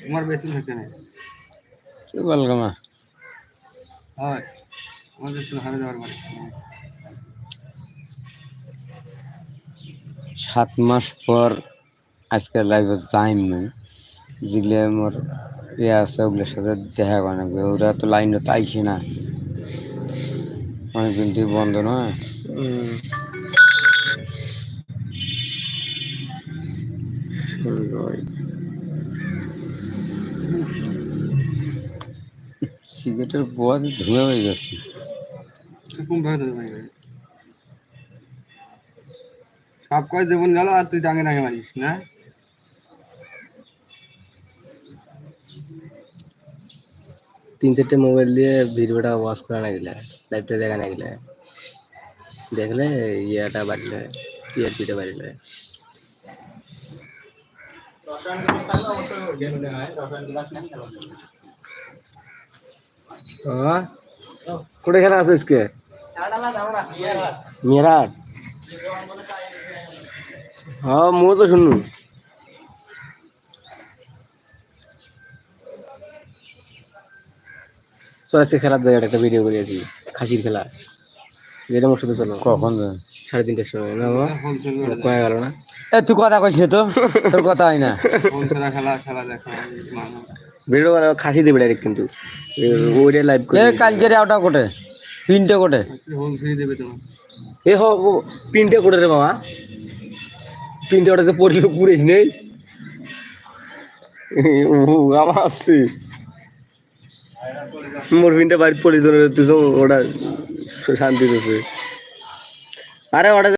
তোমার বেশি থাকে না। কি বলগো মা? হয় আমার বেশি হারে দেওয়ার মানে সাত মাস পর আজকের লাইভে যাইম না। যেগুলো আমার ইয়ে আছে ওগুলোর সাথে দেখা করে না ওরা তো লাইনে তো না। অনেকদিন থেকে বন্ধ নয়। সিগারেটের বোয়া ধুয়ে হয়ে গেছে। সব কয় জীবন গেল আর তুই টাঙে টাঙে মারিস না? তিন চারটে মোবাইল দিয়ে ভিডিওটা ওয়াচ করা না গেলে লাইভটা দেখা না গেলে। দেখলে ইয়েটা বাড়লে টিআরপিটা বাড়লে। কোটে খেলা আছে আজকে মিরাট হ্যাঁ মু তো শুনু তো আজকে খেলার জায়গাটা একটা ভিডিও করিয়েছি খাসির খেলা মোর চলো। কখন সাড়ে তিনটার সময় না বাবা? হোলসেল কয়ে গেল না? এ তুই কথা কইস না তো? তোর কথা হয় না। খেলা খেলা দেখা ভিডিও বানাবো খাসি দেবে ডাইরেক্ট কিন্তু। ওইটা লাইভ এ কালকে ওটা কোটে? তিনটে কোটে? হোলসেল দেবে তোমার এ হ রে বাবা। ওটা যে পড়ল নেই। ও আমার আসছে মোর বাড়ির তুই ওটা শান্তি দিচ্ছে আরে ওটা